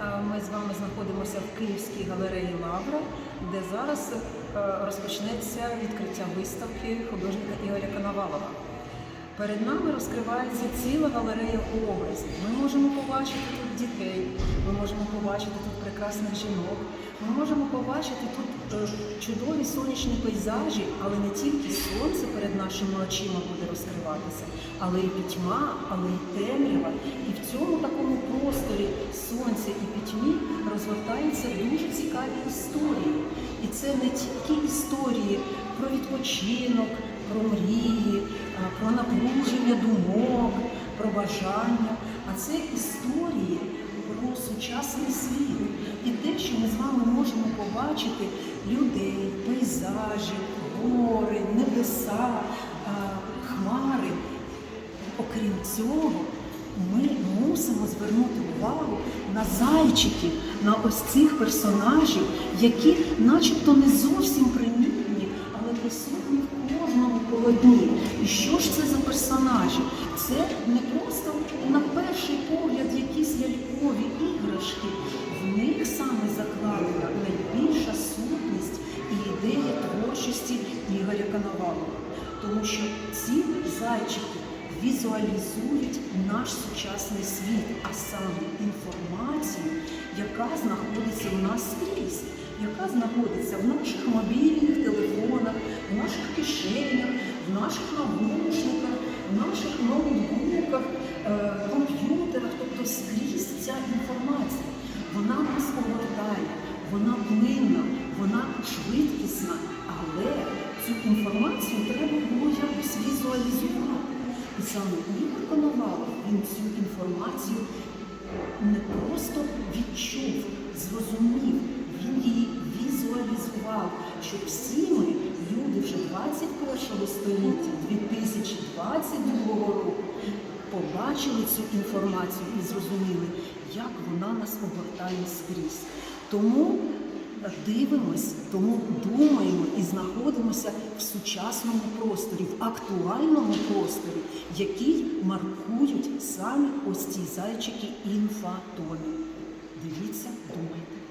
Ми з вами знаходимося в Київській галереї Лавра, де зараз е, розпочнеться відкриття виставки художника Ігоря Коновалова. Перед нами розкривається ціла галерея образів. Ми можемо побачити тут дітей, ми можемо побачити тут прекрасних жінок, ми можемо побачити тут е, чудові сонячні пейзажі, але не тільки сонце перед нашими очима буде розкриватися, але і пітьма, але і темрява. І в цьому такому просторі сонця і пітьмі розгортаються дуже цікаві історії. І це не тільки історії про відпочинок, про мрії, про напруження думок, про бажання, а це історії про сучасний світ і те, що ми з вами можемо побачити людей, пейзажі, гори, небеса, хмари. Окрім цього, ми мусимо звернути увагу на зайчиків, на ось цих персонажів, які начебто не зовсім примітні, але присутні в кожному полотні. Що ж це за персонажі? Це не просто на перший погляд якісь лялькові іграшки. В них саме закладена найбільша сутність і ідея творчості Ігоря Коновалова. Тому що ці зайчики візуалізують наш сучасний світ, а саме інформацію, яка знаходиться у нас скрізь, яка знаходиться в наших мобільних телефонах, в наших кишенях, в наших навушниках, в наших ноутбуках, е, комп'ютерах, тобто скрізь ця інформація. Вона нас огортає, вона плинна, вона швидкісна, але цю інформацію треба було якось візуалізувати. І саме Ігор Коновалов, він цю інформацію не просто відчув, 21 століття, 2022 року, побачили цю інформацію і зрозуміли, як вона нас огортає скрізь. Тому дивимось, тому думаємо і знаходимося в сучасному просторі, в актуальному просторі, який маркують самі ось ці зайчики інфатоні. Дивіться, думайте.